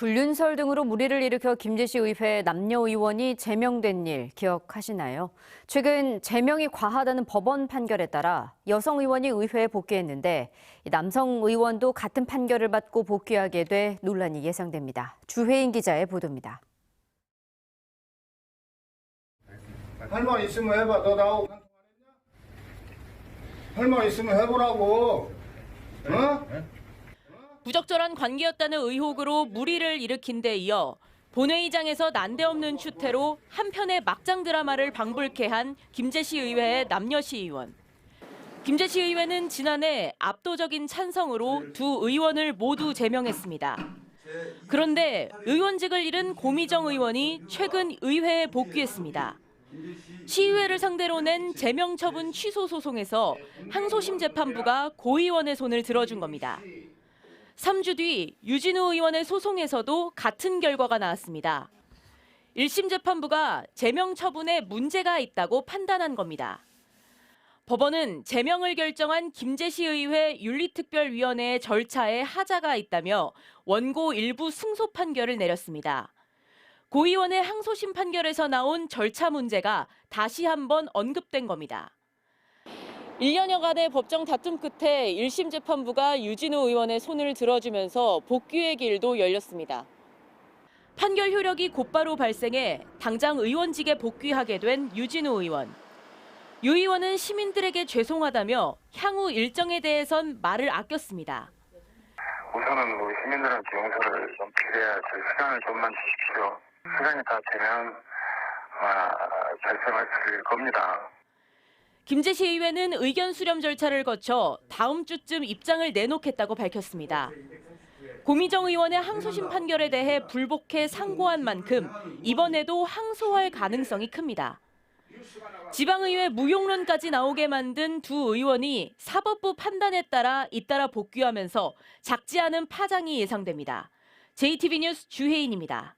불륜설 등으로 물의를 일으켜 김제시 의회 남녀 의원이 제명된 일 기억하시나요? 최근 제명이 과하다는 법원 판결에 따라 여성 의원이 의회에 복귀했는데 이 남성 의원도 같은 판결을 받고 복귀하게 돼 논란이 예상됩니다. 주혜인 기자의 보도입니다. 할말 있으면 해봐. 너 나하고 한통 안 했냐? 할말 있으면 해보라고. 어? 부적절한 관계였다는 의혹으로 물의를 일으킨 데 이어 본회의장에서 난데없는 추태로 한편의 막장 드라마를 방불케 한 김제시 의회의 남녀 시 의원. 김제시 의회는 지난해 압도적인 찬성으로 두 의원을 모두 제명했습니다. 그런데 의원직을 잃은 고미정 의원이 최근 의회에 복귀했습니다. 시의회를 상대로 낸 제명 처분 취소 소송에서 항소심 재판부가 고 의원의 손을 들어준 겁니다. 3주 뒤 유진우 의원의 소송에서도 같은 결과가 나왔습니다. 1심 재판부가 제명 처분에 문제가 있다고 판단한 겁니다. 법원은 제명을 결정한 김제시 의회 윤리특별위원회의 절차에 하자가 있다며 원고 일부 승소 판결을 내렸습니다. 고 의원의 항소심 판결에서 나온 절차 문제가 다시 한번 언급된 겁니다. 1년여간의 법정 다툼 끝에 1심 재판부가 유진우 의원의 손을 들어주면서 복귀의 길도 열렸습니다. 판결 효력이 곧바로 발생해 당장 의원직에 복귀하게 된 유진우 의원. 유 의원은 시민들에게 죄송하다며 향후 일정에 대해선 말을 아꼈습니다. 우선은 우리 시민들한테 용서를 좀 드려야 될 시간을 좀만 주십시오. 시간이 다 되면 아마 결정을 드릴 겁니다. 김제시 의회는 의견 수렴 절차를 거쳐 다음 주쯤 입장을 내놓겠다고 밝혔습니다. 고미정 의원의 항소심 판결에 대해 불복해 상고한 만큼 이번에도 항소할 가능성이 큽니다. 지방의회 무용론까지 나오게 만든 두 의원이 사법부 판단에 따라 잇따라 복귀하면서 작지 않은 파장이 예상됩니다. JTB 뉴스 주혜인입니다.